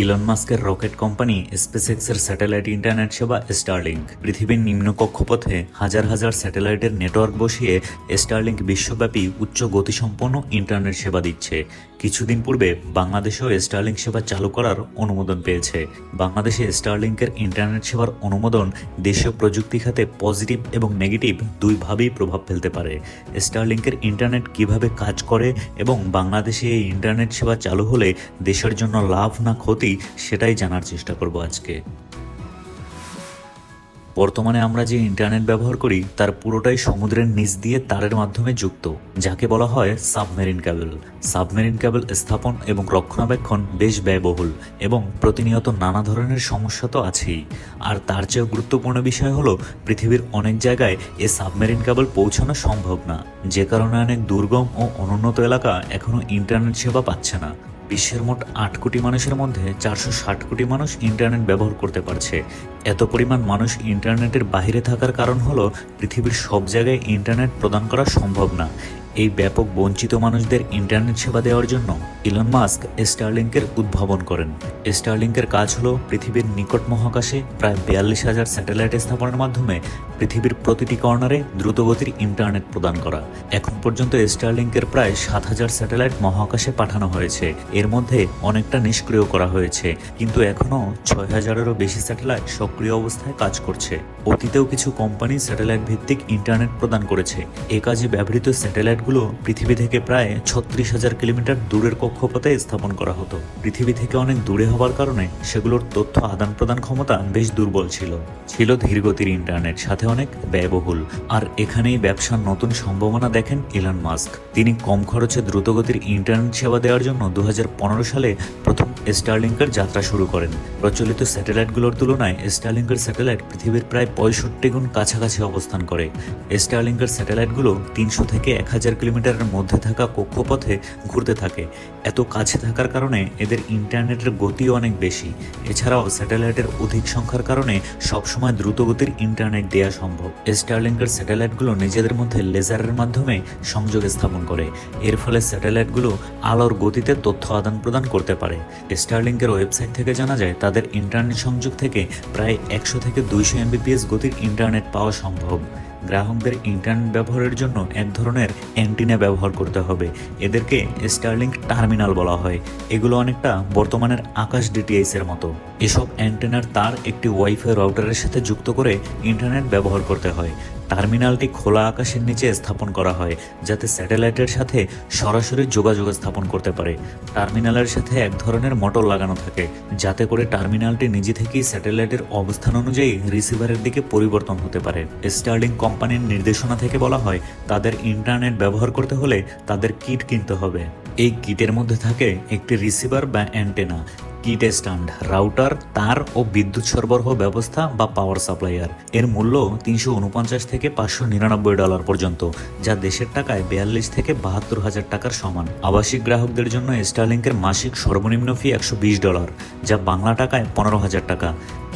Elon মাস্কের rocket company স্পেসএক্সের satellite internet সেবা স্টারলিংক পৃথিবীর নিম্ন কক্ষপথে হাজার হাজার স্যাটেলাইটের নেটওয়ার্ক বসিয়ে স্টারলিংক বিশ্বব্যাপী উচ্চ গতিসম্পন্ন ইন্টারনেট সেবা দিচ্ছে। কিছুদিন পূর্বে বাংলাদেশেও স্টারলিংক সেবা চালু করার অনুমোদন পেয়েছে। বাংলাদেশে স্টারলিংকের ইন্টারনেট সেবার অনুমোদন দেশীয় প্রযুক্তি খাতে পজিটিভ এবং নেগেটিভ দুইভাবেই প্রভাব ফেলতে পারে। স্টারলিংকের ইন্টারনেট কীভাবে কাজ করে এবং বাংলাদেশে এই ইন্টারনেট সেবা চালু হলে দেশের জন্য লাভ না ক্ষতি সেটাই জানার চেষ্টা করব আজকে। বর্তমানে আমরা যে ইন্টারনেট ব্যবহার করি, তার পুরোটাই সমুদ্রের নিচ দিয়ে তারের মাধ্যমে যুক্ত, যাকে বলা হয় সাবমেরিন ক্যাবেল। সাবমেরিন ক্যাবেল স্থাপন এবং রক্ষণাবেক্ষণ বেশ ব্যয়বহুল এবং প্রতিনিয়ত নানা ধরনের সমস্যা তো আছেই। আর তার চেয়েও গুরুত্বপূর্ণ বিষয় হলো, পৃথিবীর অনেক জায়গায় এ সাবমেরিন ক্যাবেল পৌঁছানো সম্ভব না। যে কারণে অনেক দুর্গম ও অনুন্নত এলাকা এখনও ইন্টারনেট সেবা পাচ্ছে না। বিশ্বের মোট আট কোটি মানুষের মধ্যে চারশো ষাট কোটি মানুষ ইন্টারনেট ব্যবহার করতে পারছে। এত পরিমাণ মানুষ ইন্টারনেটের বাহিরে থাকার কারণ হলো পৃথিবীর সব জায়গায় ইন্টারনেট প্রদান করা সম্ভব না। এই ব্যাপক বঞ্চিত মানুষদের ইন্টারনেট সেবা দেওয়ার জন্য ইলন মাস্ক স্টারলিংকের উদ্ভাবন করেন। স্টারলিংকের কাজ হলো পৃথিবীর নিকট মহাকাশে প্রায় বিয়াল্লিশ হাজার স্যাটেলাইট স্থাপনের মাধ্যমে পৃথিবীর প্রতিটি কর্নারে দ্রুতগতির ইন্টারনেট প্রদান করা। এখন পর্যন্ত স্টারলিংকের প্রায় সাত হাজার স্যাটেলাইট মহাকাশে পাঠানো হয়েছে। এর মধ্যে অনেকটা নিষ্ক্রিয় করা হয়েছে, কিন্তু এখনও ছয় হাজারেরও বেশি স্যাটেলাইট সক্রিয় অবস্থায় কাজ করছে। অতীতেও কিছু কোম্পানি স্যাটেলাইট ভিত্তিক ইন্টারনেট প্রদান করেছে। এ কাজে ব্যবহৃত স্যাটেলাইটগুলো পৃথিবী থেকে প্রায় ছত্রিশ হাজার কিলোমিটার দূরের কক্ষপথে স্থাপন করা হতো। পৃথিবী থেকে অনেক দূরে হওয়ার কারণে সেগুলোর তথ্য আদান প্রদান ক্ষমতা বেশ দুর্বল ছিল। ছিল ধীরগতির ইন্টারনেট, সাথে অনেক ব্যয়বহুল। আর এখানেই ব্যবসার নতুন সম্ভাবনা দেখেন ইলন মাস্ক তিনি কম খরচে দ্রুতগতির ইন্টারনেট সেবা দেওয়ার জন্য দু হাজার পনেরো সালে প্রথম স্টারলিংকের যাত্রা শুরু করেন। প্রচলিত স্যাটেলাইটগুলোর তুলনায় স্টারলিংকের স্যাটেলাইট পৃথিবীর প্রায় পঁয়ষট্টি গুণ কাছাকাছি অবস্থান করে। স্টারলিংকের স্যাটেলাইটগুলো তিনশো থেকে এক হাজার কিলোমিটারের মধ্যে থাকা কক্ষপথে ঘুরতে থাকে। এত কাছে থাকার কারণে এদের ইন্টারনেটের গতিও অনেক বেশি। এছাড়াও স্যাটেলাইটের অধিক সংখ্যার কারণে সবসময় দ্রুতগতির ইন্টারনেট দেওয়া সম্ভব। স্টারলিংকের স্যাটেলাইটগুলো নিজেদের মধ্যে লেজারের মাধ্যমে সংযোগ স্থাপন করে। এর ফলে স্যাটেলাইটগুলো আলোর গতিতে তথ্য আদান প্রদান করতে পারে। স্টারলিংকের ওয়েবসাইট থেকে জানা যায়, তাদের ইন্টারনেট সংযোগ থেকে প্রায় একশো থেকে দুইশো এমবিপিএস গতির ইন্টারনেট পাওয়া সম্ভব। গ্রাহকদের ইন্টারনেট ব্যবহারের জন্য এক ধরনের অ্যান্টিনা ব্যবহার করতে হবে। এদেরকে স্টার্লিং টার্মিনাল বলা হয়। এগুলো অনেকটা বর্তমানের আকাশ ডিটিএইচ এর মতো। এসব অ্যান্টেনার তার একটি ওয়াইফাই রাউটারের সাথে যুক্ত করে ইন্টারনেট ব্যবহার করতে হয়। টার্মিনালটি খোলা আকাশের নিচে স্থাপন করা হয়, যাতে স্যাটেলাইটের সাথে সরাসরি যোগাযোগ স্থাপন করতে পারে। টার্মিনালের সাথে এক ধরনের মোটর লাগানো থাকে, যাতে করে টার্মিনালটি নিজে থেকেই স্যাটেলাইটের অবস্থান অনুযায়ী রিসিভারের দিকে পরিবর্তন হতে পারে। স্টার্লিং কোম্পানির নির্দেশনা থেকে বলা হয়, তাদের ইন্টারনেট ব্যবহার করতে হলে তাদের কিট কিনতে হবে। এই কিটের মধ্যে থাকে একটি রিসিভার বা অ্যান্টেনা। কিট স্ট্যান্ড রাউটার তার ও বিদ্যুৎ সরবরাহ ব্যবস্থা বা পাওয়ার সাপ্লাইয়ার এর মূল্য তিনশো উনপঞ্চাশ থেকে পাঁচশো নিরানব্বই ডলার পর্যন্ত, যা দেশের টাকায় বিয়াল্লিশ থেকে বাহাত্তর হাজার টাকার সমান। আবাসিক গ্রাহকদের জন্য স্টারলিংকের মাসিক সর্বনিম্ন ফি একশো বিশ ডলার যা বাংলা টাকায় পনেরো হাজার টাকা।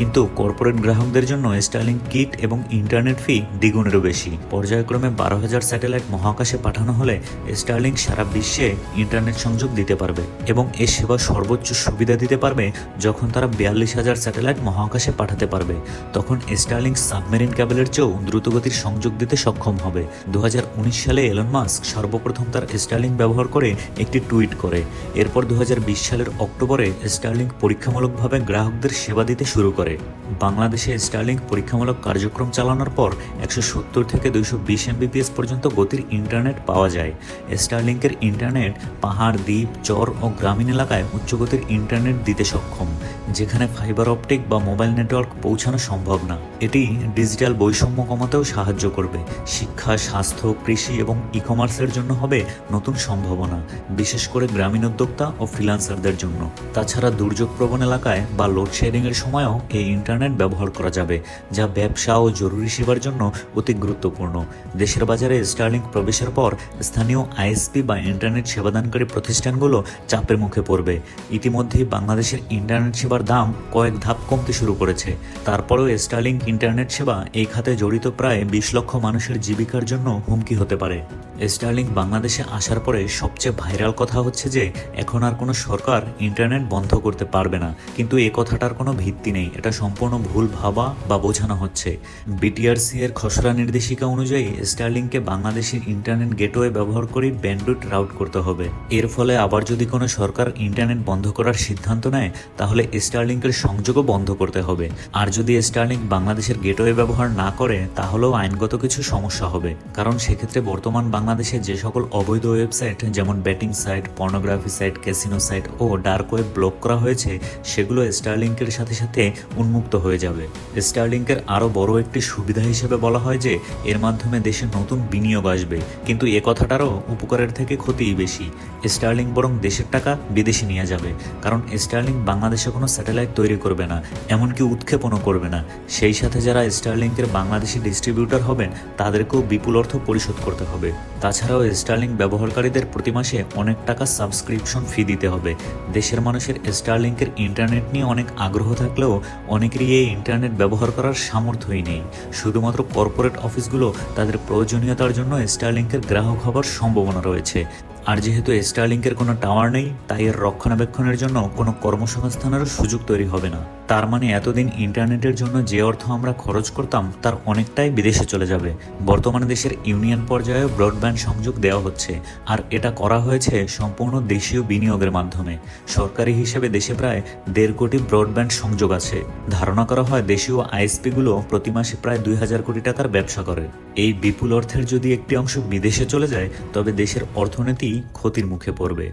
কিন্তু কর্পোরেট গ্রাহকদের জন্য স্টার্লিং কিট এবং ইন্টারনেট ফি দ্বিগুণেরও বেশি। পর্যায়ক্রমে বারো হাজার স্যাটেলাইট মহাকাশে পাঠানো হলে স্টার্লিং সারা বিশ্বে ইন্টারনেট সংযোগ দিতে পারবে এবং এ সেবা সর্বোচ্চ সুবিধা দিতে পারবে যখন তারা বিয়াল্লিশ হাজার স্যাটেলাইট মহাকাশে পাঠাতে পারবে। তখন স্টার্লিং সাবমেরিন ক্যাবেলের চেয়েও দ্রুতগতির সংযোগ দিতে সক্ষম হবে। দু হাজার উনিশ সালে এলন মাস্ক সর্বপ্রথম তার স্টার্লিং ব্যবহার করে একটি টুইট করে। এরপর দু হাজার বিশ সালের অক্টোবরে স্টার্লিং পরীক্ষামূলকভাবে গ্রাহকদের সেবা দিতে শুরু করে। বাংলাদেশে স্টার্লিং পরীক্ষামূলক কার্যক্রম চালানোর পর একশো সত্তর থেকে দুইশো বিশ এমবিপিএস পর্যন্ত গতির ইন্টারনেট পাওয়া যায়। স্টারলিংকের ইন্টারনেট পাহাড়, দ্বীপ, চর ও গ্রামীণ এলাকায় উচ্চগতির ইন্টারনেট দিতে সক্ষম। যেখানে ফাইবার অপটিক বা মোবাইল নেটওয়ার্ক পৌঁছানো সম্ভব না, এটি ডিজিটাল বৈষম্য কমাতেও সাহায্য করবে। শিক্ষা, স্বাস্থ্য, কৃষি এবং ই কমার্সের জন্য হবে নতুন সম্ভাবনা, বিশেষ করে গ্রামীণ উদ্যোক্তা ও ফ্রিলান্সারদের জন্য। তাছাড়া দুর্যোগ প্রবণ এলাকায় বা লোডশেডিং এর সময়ও এই ইন্টারনেট ব্যবহার করা যাবে, যা ব্যবসা ও জরুরি সেবার জন্য অতি গুরুত্বপূর্ণ। দেশের বাজারে স্টার্লিং প্রবেশের পর স্থানীয় আইএসপি বা ইন্টারনেট সেবাদানকারী প্রতিষ্ঠানগুলো চাপের মুখে পড়বে। ইতিমধ্যেই বাংলাদেশের ইন্টারনেট সেবার সেবার দাম কয়েক ধাপ কমতে শুরু করেছে। তারপরেও স্টারলিংক ইন্টারনেট সেবা এই খাতে জড়িত প্রায় বিশ লক্ষ মানুষের জীবিকার জন্য হুমকি হতে পারে। স্টার্লিং বাংলাদেশে আসার পরে সবচেয়ে ভাইরাল কথা হচ্ছে যে, এখন আর কোনো সরকার ইন্টারনেট বন্ধ করতে পারবে না। কিন্তু এ কথাটার কোনো ভিত্তি নেই। এটা সম্পূর্ণ ভুল ভাবা বা বোঝানো হচ্ছে। বিটিআরসি এর খসড়া নির্দেশিকা অনুযায়ী স্টারলিংকে বাংলাদেশের ইন্টারনেট গেটওয়ে ব্যবহার করে ব্যান্ডউইথ রাউট করতে হবে। এর ফলে আবার যদি কোনো সরকার ইন্টারনেট বন্ধ করার সিদ্ধান্ত নেয়, তাহলে স্টারলিংকের সংযোগও বন্ধ করতে হবে। আর যদি স্টারলিংক বাংলাদেশের গেটওয়ে ব্যবহার না করে, তাহলেও আইনগত কিছু সমস্যা হবে। কারণ সেক্ষেত্রে বর্তমান বাংলাদেশে যে সকল অবৈধ ওয়েবসাইট, যেমন betting site pornography site casino site ও ডার্ক ওয়েব ব্লক করা হয়েছে, সেগুলো স্টারলিংকের সাথে সাথে উন্মুক্ত হয়ে যাবে। স্টারলিংকের আরও বড় একটি সুবিধা হিসেবে বলা হয় যে, এর মাধ্যমে দেশে নতুন বিনিয়োগ আসবে। কিন্তু এ কথাটারও উপকারের থেকে ক্ষতিই বেশি। স্টারলিং বরং দেশের টাকা বিদেশে নিয়ে যাবে। কারণ স্টারলিং বাংলাদেশে কোনো স্যাটেলাইট তৈরি করবে না, এমনকি উৎক্ষেপণও করবে না। সেই সাথে যারা স্টারলিংকের বাংলাদেশি ডিস্ট্রিবিউটর হবেন, তাদেরকেও বিপুল অর্থ পরিশোধ করতে হবে। তাছাড়াও স্টারলিং ব্যবহারকারীদের প্রতি মাসে অনেক টাকা সাবস্ক্রিপশন ফি দিতে হবে। দেশের মানুষের স্টারলিংকের ইন্টারনেট নিয়ে অনেক আগ্রহ থাকলেও অনেকেরই এই ইন্টারনেট ব্যবহার করার সামর্থ্যই নেই। শুধুমাত্র কর্পোরেট অফিসগুলো তাদের প্রয়োজনীয়তার জন্য স্টারলিংকের গ্রাহক হবার সম্ভাবনা রয়েছে। আর যেহেতু স্টারলিংকের কোনো টাওয়ার নেই, তাই এর রক্ষণাবেক্ষণের জন্য কোনো কর্মসংস্থানেরও সুযোগ তৈরি হবে না। তার মানে এতদিন ইন্টারনেটের জন্য যে অর্থ আমরা খরচ করতাম, তার অনেকটাই বিদেশে চলে যাবে। বর্তমানে দেশের ইউনিয়ন পর্যায়ে ব্রডব্যান্ড সংযোগ দেওয়া হচ্ছে, আর এটা করা হয়েছে সম্পূর্ণ দেশীয় বিনিয়োগের মাধ্যমে। সরকারি হিসেবে দেশে প্রায় দেড় কোটি ব্রডব্যান্ড সংযোগ আছে। ধারণা করা হয় দেশীয় আইএসপিগুলো প্রতি মাসে প্রায় দুই হাজার কোটি টাকার ব্যবসা করে। এই বিপুল অর্থের যদি একটি অংশ বিদেশে চলে যায়, তবে দেশের অর্থনীতি ক্ষতির মুখে পড়বে।